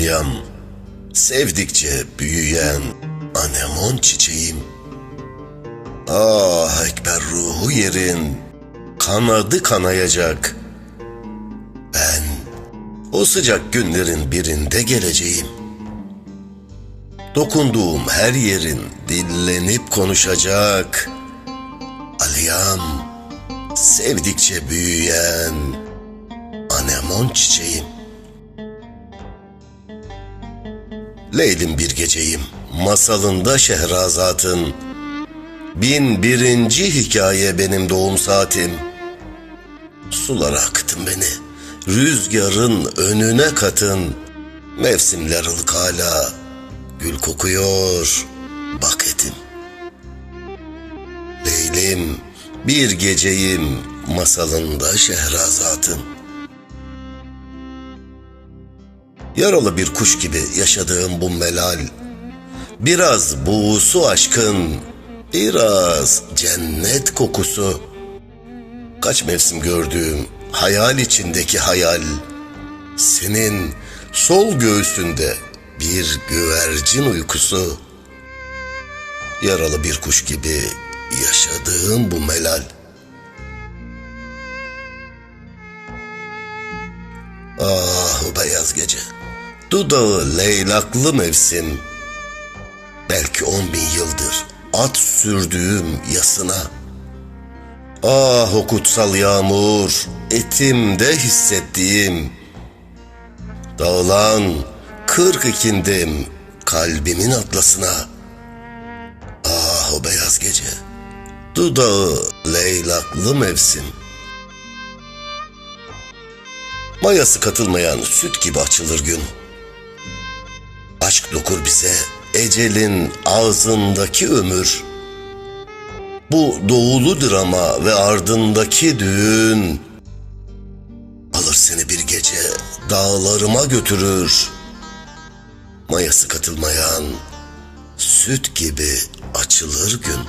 alyam, sevdikçe büyüyen anemon çiçeğim. Ah ekber ruhu yerin, kanadı kanayacak. Ben o sıcak günlerin birinde geleceğim. Dokunduğum her yerin dillenip konuşacak. Aliyam, sevdikçe büyüyen anemon çiçeğim. Leylim bir geceyim, masalında Şehrazat'ın. Bin birinci hikaye benim doğum saatim. Sulara akıtın beni, rüzgarın önüne katın. Mevsimler ılık hala, gül kokuyor, bak etim. Leylim, bir geceyim, masalında Şehrazat'ın. Yaralı bir kuş gibi yaşadığım bu melal, biraz buğusu aşkın, biraz cennet kokusu, kaç mevsim gördüğüm hayal içindeki hayal, senin sol göğsünde bir güvercin uykusu, yaralı bir kuş gibi yaşadığım bu melal. Ah beyaz gece, dudağı leylaklı mevsim, belki on bin yıldır at sürdüğüm yasına. Ah o kutsal yağmur, etimde hissettiğim, dağılan kırk ikindim kalbimin atlasına. Ah o beyaz gece, dudağı leylaklı mevsim. Mayası katılmayan süt gibi açılır gün. Aşk dokur bize ecelin ağzındaki ömür. Bu doğulu drama ve ardındaki düğün alır seni bir gece dağlarıma götürür. Mayası katılmayan süt gibi açılır gün.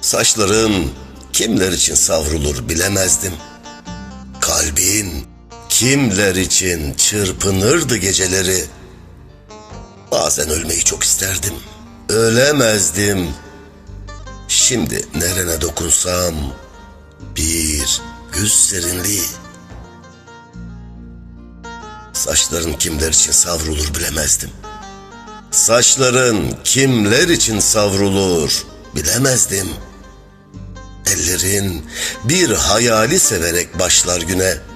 Saçların kimler için savrulur bilemezdim. Kalbin kimler için çırpınırdı geceleri. Bazen ölmeyi çok isterdim. Ölemezdim. Şimdi nerene dokunsam bir güz serinliği. Saçların kimler için savrulur bilemezdim. Saçların kimler için savrulur bilemezdim. Ellerin bir hayali severek başlar güne.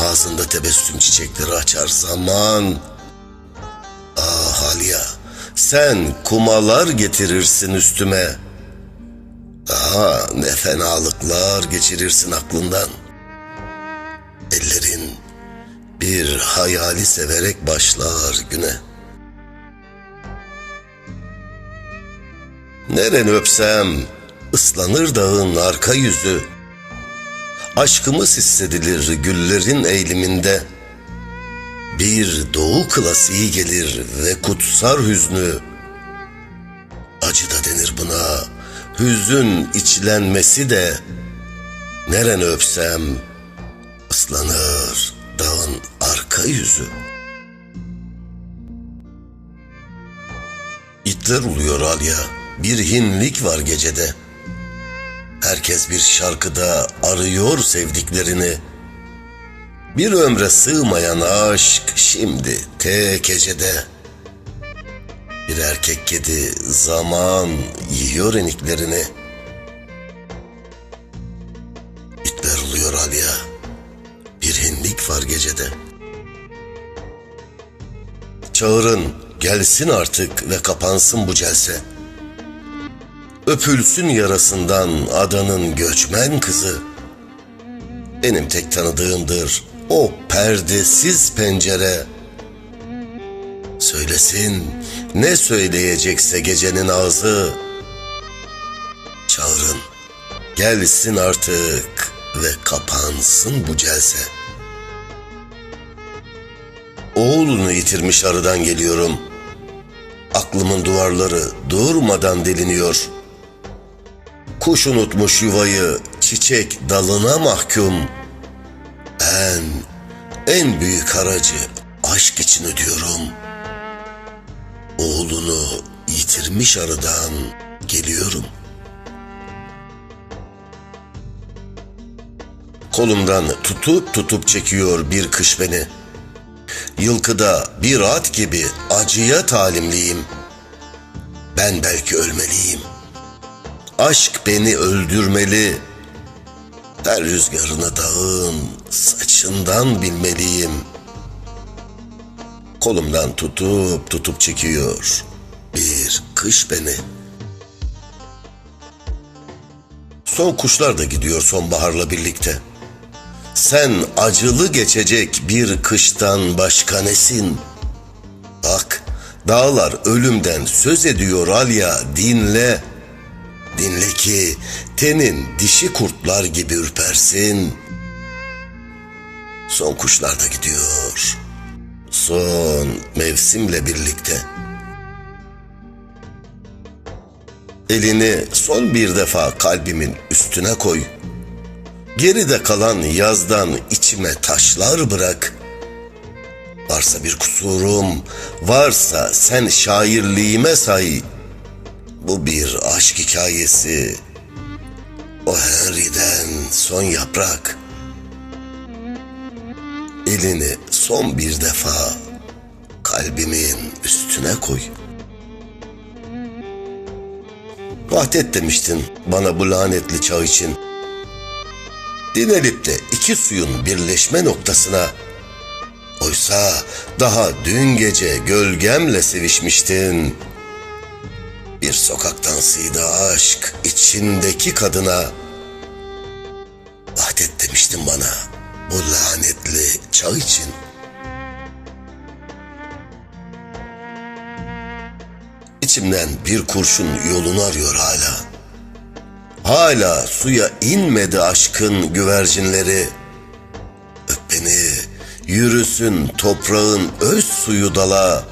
Ağzında tebessüm çiçekleri açar zaman. Ah Aliya, sen kumalar getirirsin üstüme. Daha ne fenalıklar geçirirsin aklından. Ellerin bir hayali severek başlar güne. Nereni öpsem ıslanır dağın arka yüzü. Aşkımız hissedilir güllerin eğiliminde. Bir doğu klasiği gelir ve kutsar hüznü. Acı da denir buna, hüzün içlenmesi de. Nereni öpsem ıslanır dağın arka yüzü. İtler uluyor Alya, bir hinlik var gecede. Herkes bir şarkıda arıyor sevdiklerini. Bir ömre sığmayan aşk şimdi tek gecede. Bir erkek kedi zaman yiyor eniklerini. İtler uluyor Alya, bir hinlik var gecede. Çağırın gelsin artık ve kapansın bu celse. Öpülsün yarasından adanın göçmen kızı. Benim tek tanıdığımdır o perdesiz pencere. Söylesin ne söyleyecekse gecenin ağzı. Çağırın gelsin artık ve kapansın bu celse. Oğlunu yitirmiş arıdan geliyorum. Aklımın duvarları durmadan deliniyor. Kuş unutmuş yuvayı çiçek dalına mahkum. Ben En büyük haracı aşk için ödüyorum. Oğlunu yitirmiş aradan geliyorum. Kolumdan tutup tutup çekiyor bir kış beni. Yılkıda bir at gibi acıya talimliyim. Ben belki ölmeliyim. Aşk beni öldürmeli. Her rüzgarını dağın saçından bilmeliyim. Kolumdan tutup tutup çekiyor bir kış beni. Son kuşlar da gidiyor sonbaharla birlikte. Sen acılı geçecek bir kıştan başka nesin? Bak, dağlar ölümden söz ediyor Alya, dinle. Dinle ki tenin dişi kurtlar gibi ürpersin. Son kuşlar da gidiyor. Son mevsimle birlikte. Elini son bir defa kalbimin üstüne koy. Geride kalan yazdan içime taşlar bırak. Varsa bir kusurum, varsa sen şairliğime say. Bu bir aşk hikayesi. O Henry'den son yaprak. Elini son bir defa kalbimin üstüne koy. Vahdet demiştin bana bu lanetli çağ için. Dinelip de iki suyun birleşme noktasına Oysa daha dün gece gölgemle sevişmiştin. Bir sokak dansıydı aşk içindeki kadına. Vahdet demiştin bana bu lanetli çağ için. İçimden bir kurşun yolunu arıyor hala. Hala suya inmedi aşkın güvercinleri. Öp beni, yürüsün toprağın öz suyu dala.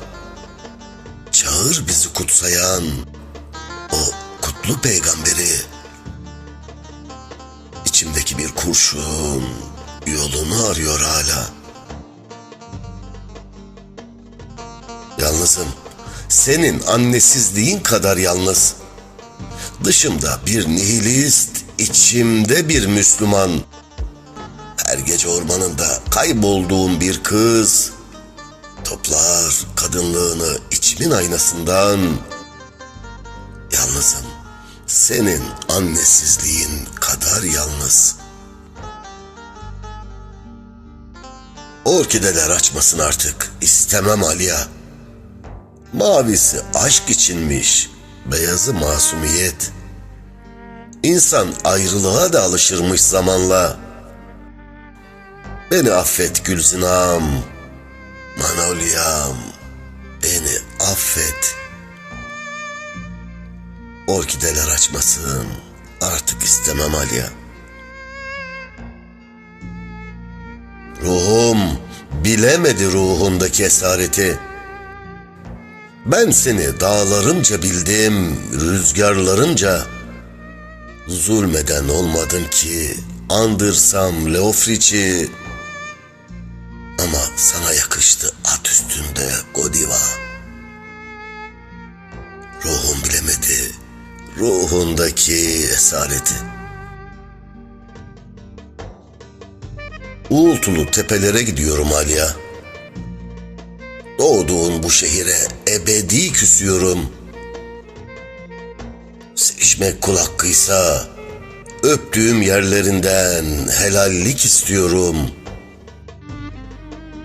Çağır bizi kutsayan kutlu peygamberi. İçimdeki bir kurşun yolunu arıyor hala. Yalnızım. Senin annesizliğin kadar yalnız. Dışımda bir nihilist, içimde bir Müslüman. Her gece ormanında kaybolduğum bir kız. Toplar kadınlığını içimin aynasından. Senin annesizliğin kadar yalnız. Orkideler açmasın artık. İstemem Aliya. Mavisi aşk içinmiş, beyazı masumiyet. İnsan ayrılığa da alışırmış zamanla. Beni affet Gülzinam, Manolyam, beni affet. Orkideler açmasın, artık istemem Aliya. Ruhum bilemedi ruhundaki esareti. Ben seni dağlarımca bildim, rüzgarlarımca. Zulmeden olmadım ki andırsam Leofriç'i. Ama sana yakıştı at üstünde Godiva. Ruhum bilemedi ruhundaki esareti. Uğultulu tepelere gidiyorum Aliya. Doğduğun bu şehire ebedi küsüyorum. Sevişmek kul hakkıysa öptüğüm yerlerinden helallik istiyorum.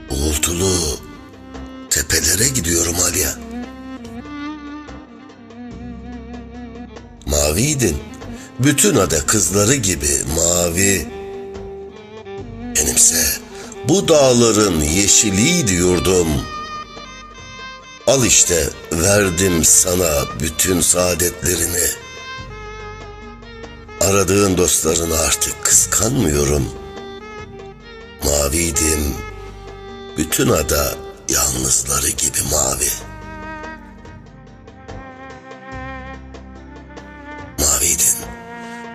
Uğultulu tepelere gidiyorum Aliya. Maviydin. Bütün ada kızları gibi mavi. Benimse bu dağların yeşiliydi yurdum. Al işte verdim sana bütün saadetlerini. Aradığın dostlarını artık kıskanmıyorum. Maviydim, bütün ada yalnızları gibi mavi.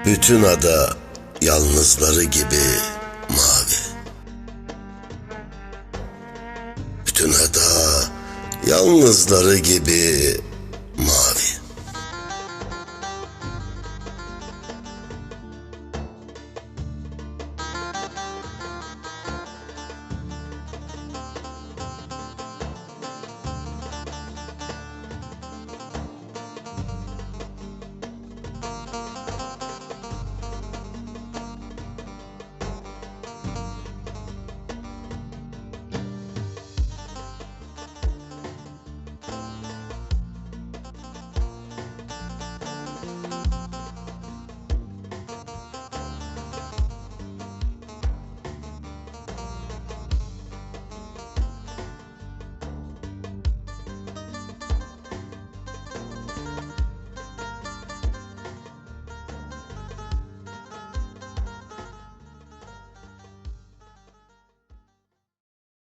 Bütün ada yalnızları gibi mavi. Bütün ada yalnızları gibi